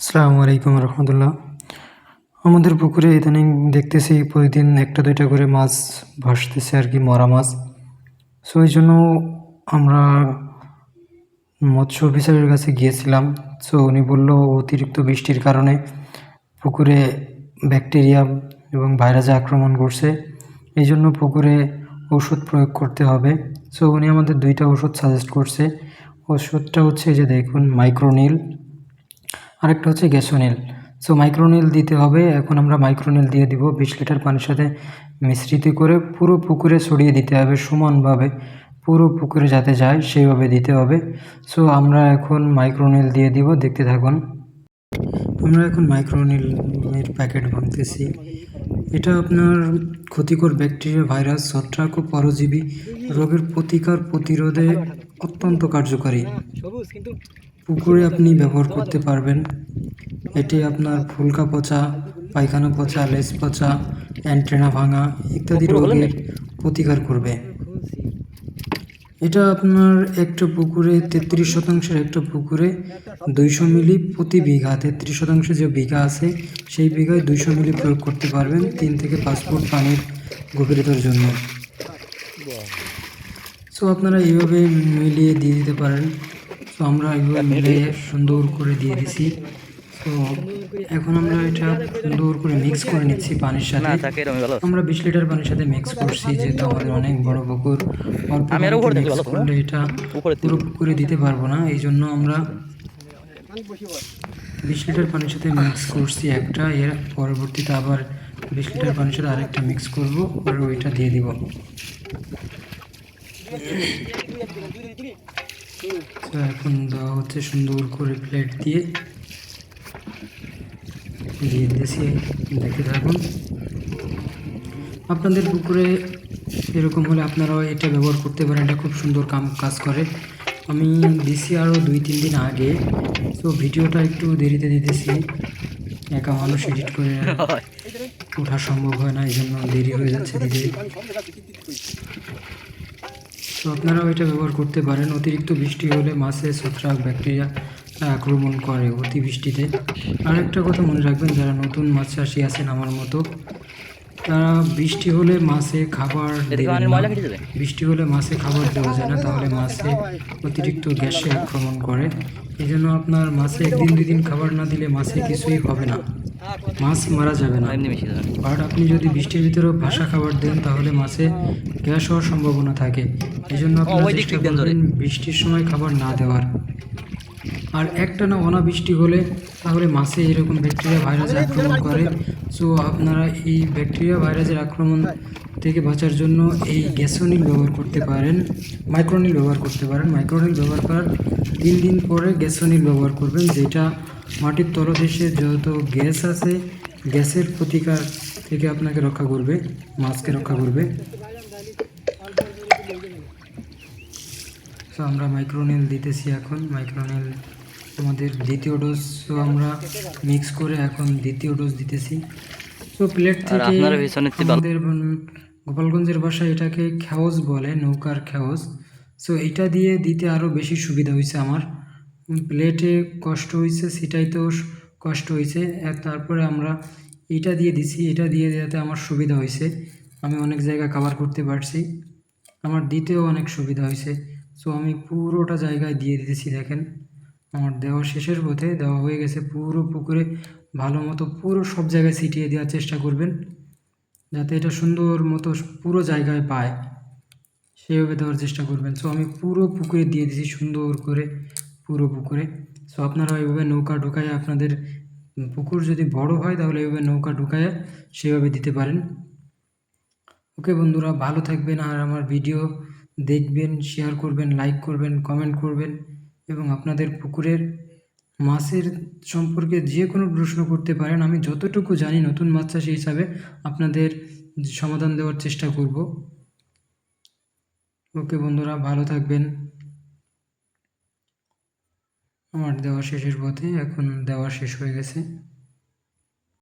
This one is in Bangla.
আসসালামু আলাইকুম রহমতুল্লাহ। আমাদের পুকুরে ইদানিং দেখতেছি প্রতিদিন একটা দুইটা করে মাছ ভাসতেছে আর কি, মরা মাছ। সো এই জন্য আমরা মৎস্য অফিসারের কাছে গিয়েছিলাম। সো উনি বলল, অতিরিক্ত বৃষ্টির কারণে পুকুরে ব্যাকটেরিয়া এবং ভাইরাসে আক্রমণ করছে। এই জন্য পুকুরে ওষুধ প্রয়োগ করতে হবে। সো উনি আমাদের দুইটা ওষুধ সাজেস্ট করছে। ওষুধটা হচ্ছে যে দেখুন মাইক্রোনিল আরেকটা হচ্ছে গ্যাসোনিল। সো মাইক্রোনিল দিতে হবে। এখন আমরা মাইক্রোনিল দিয়ে দিব। বিশ লিটার পানির সাথে মিশ্রিত করে পুরো পুকুরে ছড়িয়ে দিতে হবে সমানভাবে। পুরো পুকুরে যাতে যায়, সেইভাবে দিতে হবে। সো আমরা এখন মাইক্রোনিল দিয়ে দিব। দেখতে থাকুন। আমরা এখন মাইক্রোনিলের প্যাকেট ভাঙতেছি এটা আপনার ক্ষতিকর ব্যাকটেরিয়া, ভাইরাস, ছত্রাক ও পরজীবী রোগের প্রতিকার প্রতিরোধে অত্যন্ত কার্যকারী। পুকুরে আপনি ব্যবহার করতে পারবেন। এটি আপনার ফুলকা পচা পায়খানা পচা লেজ পচা অ্যান্টেনা ভাঙা ইত্যাদি রোগের প্রতিকার করবে। এটা আপনার একটা পুকুরে তেত্রিশ শতাংশের একটা পুকুরে দুইশো মিলি প্রতি বিঘা তেত্রিশ শতাংশ যে বিঘা আছে সেই বিঘায় দুইশো মিলি প্রয়োগ করতে পারবেন তিন থেকে পাঁচ ফুট পানির গভীরতার জন্য। সো আপনারা এইভাবে মিলিয়ে দিয়ে দিতে পারেন। তো আমরা এইভাবে মিলিয়ে সুন্দর করে দিয়ে দিছি। তো এখন আমরা এটা সুন্দর করে মিক্স করে নিচ্ছি পানির সাথে। আমরা বিশ লিটার পানির সাথে মিক্স করছি যেহেতু আমাদের অনেক বড় পুকুর। অল্প করলে এটা পুরো পুকুরে দিতে পারব না এই জন্য আমরা বিশ লিটার পানির সাথে মিক্স করছি একটা। এর পরবর্তীতে আবার বিশ লিটার পানির সাথে আরেকটা মিক্স করব আর ওইটা দিয়ে দিব। এখন দেওয়া হচ্ছে সুন্দর করে প্লেট দিয়ে। দিয়ে দিয়েছি দেখে থাকুন। আপনাদের পুকুরে এরকম হলে আপনারাও এটা ব্যবহার করতে পারেন এটা খুব সুন্দর কাম কাজ করে। আমি দিছি আরও দুই তিন দিন আগে তো ভিডিওটা একটু দেরিতে দিতেছি। একা মানুষ এডিট করে ওঠা সম্ভব হয় না এই জন্য দেরি হয়ে যাচ্ছে দিতে তো আপনারাও এটা ব্যবহার করতে পারেন। অতিরিক্ত বৃষ্টি হলে মাছে ছত্রাক ব্যাকটেরিয়া আক্রমণ করে অতিবৃষ্টিতে। আরেকটা কথা মনে রাখবেন যারা নতুন মাছ চাষি আছেন আমার মতো তারা বৃষ্টি হলে মাছে খাবার বৃষ্টি হলে মাছে খাবার দেওয়া যায় না তাহলে মাছে অতিরিক্ত গ্যাসে আক্রমণ করে। এই জন্য আপনার মাছে একদিন দুই দিন খাবার না দিলে মাছে কিছুই হবে না। মাছ মারা যাবে না। বাট আপনি যদি বৃষ্টির ভিতরেও ভাষা খাবার দেন তাহলে মাছে গ্যাস হওয়ার সম্ভাবনা থাকে। এই জন্য আপনারা চেষ্টা করবেন বৃষ্টির সময় খাবার না দেওয়ার। আর একটানা অনাবৃষ্টি হলে তাহলে মাছে এরকম ব্যাকটেরিয়া ভাইরাসে আক্রমণ করে। সো আপনারা এই ব্যাকটেরিয়া ভাইরাসের আক্রমণ থেকে বাঁচার জন্য এই গ্যাসোনিল ব্যবহার করতে পারেন মাইক্রোনিল ব্যবহার করতে পারেন। মাইক্রোনিল ব্যবহার করার তিন দিন পরে গ্যাসোনিল ব্যবহার করবেন, যেটা মাটির তলদেশে যত গ্যাস আছে গ্যাসের প্রতিকার থেকে আপনাকে রক্ষা করবে, মাছকে রক্ষা করবে। তো আমরা মাইক্রোনেল দিতেছি এখন। মাইক্রোনেল আমাদের দ্বিতীয় ডোজ তো আমরা মিক্স করে এখন দ্বিতীয় ডোজ দিতেছি। তো প্লেট থেকে আমাদের গোপালগঞ্জের ভাষায় এটাকে খেওস বলে নৌকার খেওস। সো এটা দিয়ে দিতে আরও বেশি সুবিধা হয়েছে আমার। প্লেটে কষ্ট হয়েছে সেটাই তো কষ্ট হয়েছে আর তারপরে আমরা এটা দিয়ে দিছি এটা দিয়ে দেওয়াতে আমার সুবিধা হয়েছে আমি অনেক জায়গা কভার করতে পারছি। আমার দিতেও অনেক সুবিধা হয়েছে সো আমি পুরোটা জায়গায় দিয়ে দিতেছি, দেখেন। আমার দেওয়া শেষের পথে দেওয়া হয়ে গেছে পুরো পুকুরে ভালো মতো পুরো সব জায়গায় ছিটিয়ে দেওয়ার চেষ্টা করবেন, যাতে এটা সুন্দর মতো পুরো জায়গায় পায়। সেভাবে দেওয়ার চেষ্টা করবেন। সো আমি পুরো পুকুরে দিয়ে দিছি সুন্দর করে পুরো পুকুরে। সো আপনারা এইভাবে নৌকা ঢুকায় আপনাদের পুকুর যদি বড় হয়, তাহলে এইভাবে নৌকা ঢুকায় সেভাবে দিতে পারেন। ওকে বন্ধুরা, ভালো থাকবেন। আর আমার ভিডিও দেখবেন শেয়ার করবেন লাইক করবেন কমেন্ট করবেন এবং আপনাদের পুকুরের মাছের সম্পর্কে যে কোনো প্রশ্ন করতে পারেন, আমি যতটুকু জানি নতুন মাছ চাষি হিসাবে আপনাদের সমাধান দেওয়ার চেষ্টা করব। ওকে বন্ধুরা, ভালো থাকবেন। আমার দেওয়া শেষের পথে এখন দেওয়া শেষ হয়ে গেছে।